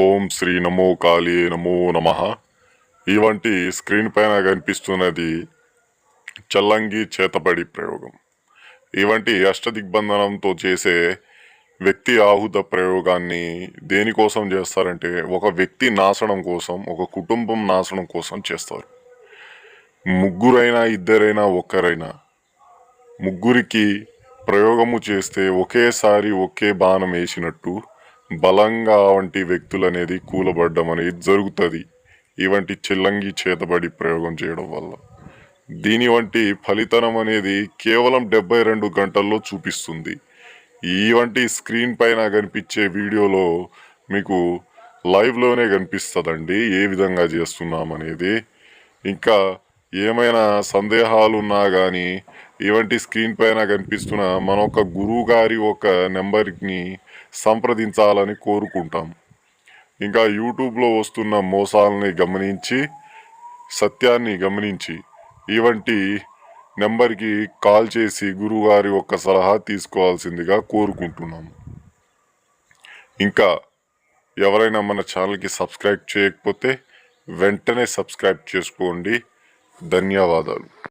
ఓం శ్రీ నమో కాళీ నమో నమ. ఇవంటి స్క్రీన్ పైన కనిపిస్తున్నది చల్లంగి చేతబడి ప్రయోగం. ఇవంటి అష్టదిగ్బంధనంతో చేసే వ్యక్తి ఆహుత ప్రయోగాన్ని దేనికోసం చేస్తారంటే ఒక వ్యక్తి నాశనం కోసం ఒక కుటుంబం నాశనం కోసం చేస్తారు. ముగ్గురైనా ఇద్దరైనా ఒక్కరైనా ముగ్గురికి ప్రయోగము చేస్తే ఒకేసారి ఒకే బాణం వేసినట్టు బలంగా వంటి వ్యక్తులు అనేది కూలబడ్డం అనేది జరుగుతుంది. ఇవంటి చిల్లంగి చేతబడి ప్రయోగం చేయడం వల్ల. దీని వంటి ఫలితనం అనేది కేవలం డెబ్బై రెండు గంటల్లో చూపిస్తుంది. ఈ వంటి స్క్రీన్ పైన కనిపించే వీడియోలో మీకు లైవ్లోనే కనిపిస్తుందండి. ఏ విధంగా చేస్తున్నాం అనేది ఇంకా ఏమైనా సందేహాలు ఉన్నా కానీ ఇవంటి స్క్రీన్ పైన కనిపిస్తున్న మన ఒక గురువు గారి ఒక నెంబర్ని సంప్రదించాలని కోరుకుంటాం. ఇంకా యూట్యూబ్లో వస్తున్న మోసాలని గమనించి సత్యాన్ని గమనించి ఇవంటి నెంబర్కి కాల్ చేసి గురువుగారి యొక్క సలహా తీసుకోవాల్సిందిగా కోరుకుంటున్నాము ఇంకా ఎవరైనా మన ఛానల్కి సబ్స్క్రైబ్ చేయకపోతే వెంటనే సబ్స్క్రైబ్ చేసుకోండి. ధన్యవాదాలు